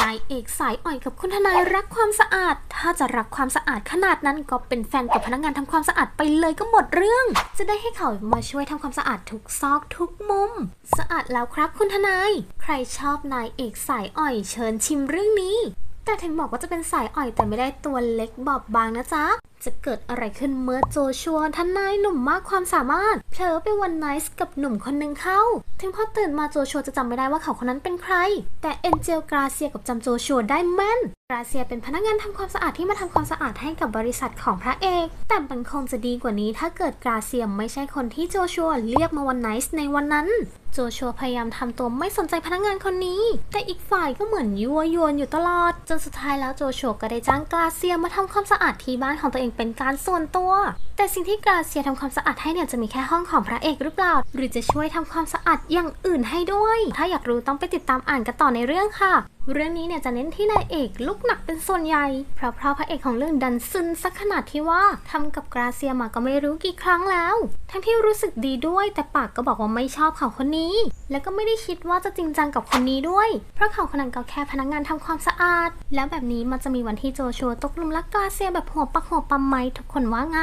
นายเอกสายอ่อยกับคุณทนายรักความสะอาด ถ้าจะรักความสะอาดขนาดนั้นก็เป็นแฟนกับพนักงานทำความสะอาดไปเลยก็หมดเรื่อง จะได้ให้เขามาช่วยทำความสะอาดทุกซอกทุกมุม สะอาดแล้วครับคุณทนาย ใครชอบนายเอกสายอ่อยเชิญชิมเรื่องนี้ แต่ถึงบอกว่าจะเป็นสายอ่อยแต่ไม่ได้ตัวเล็กบอบบางนะจ๊ะ จะเกิดอะไรขึ้นเมื่อโจชัวทนายหนุ่มมากความสามารถเผลอไปวันไนส์กับหนุ่มคนหนึ่งเข้า ถึงพอตื่นมาโจชัวจะจำไม่ได้ว่าเขาคนนั้นเป็นใคร แต่เอ็นเจลกราเซียกับจำโจชัวได้แม่นกราเซียเป็นพนักงานทำความสะอาดที่มาทำความสะอาดให้กับบริษัทของพระเอก แต่มันคงจะดีกว่านี้ถ้าเกิดกราเซียไม่ใช่คนที่โจชัวเรียกมาวันไนส์ในวันนั้นโจชัวพยายามทำตัวไม่สนใจพนักงานคนนี้ แต่อีกฝ่ายก็เหมือนยั่วยวนอยู่ตลอด จนสุดท้ายแล้วโจชัวก็ได้จ้างกราเซียมาทำความสะอาดที่บ้านของตัวเองเป็นการส่วนตัว แต่สิ่งที่กราเซียทำความสะอาดให้เนี่ยจะมีแค่ห้องของพระเอกหรือเปล่า หรือจะช่วยทำความสะอาดอย่างอื่นให้ด้วย ถ้าอยากรู้ต้องไปติดตามอ่านกันต่อในเรื่องค่ะ เรื่องนี้เนี่ยจะเน้นที่นายเอกลุกหนักเป็นส่วนใหญ่ เพราะเพราะพระเอกของเรื่องดันซึนสักขนาดที่ว่าทำกับกราเซียมาก็ไม่รู้กี่ครั้งแล้ว ทั้งที่รู้สึกดีด้วยแต่ปากก็บอกว่าไม่ชอบเขาคนนี้ แล้วก็ไม่ได้คิดว่าจะจริงจังกับคนนี้ด้วย เพราะเขาคนนั้นก็แค่พนักงานทำความสะอาด แล้วแบบนี้มันจะมีวันที่โจชัวตกลุมรักกราเซียแบบหัวปักหัวปั๊มไหมทุกคนว่าไง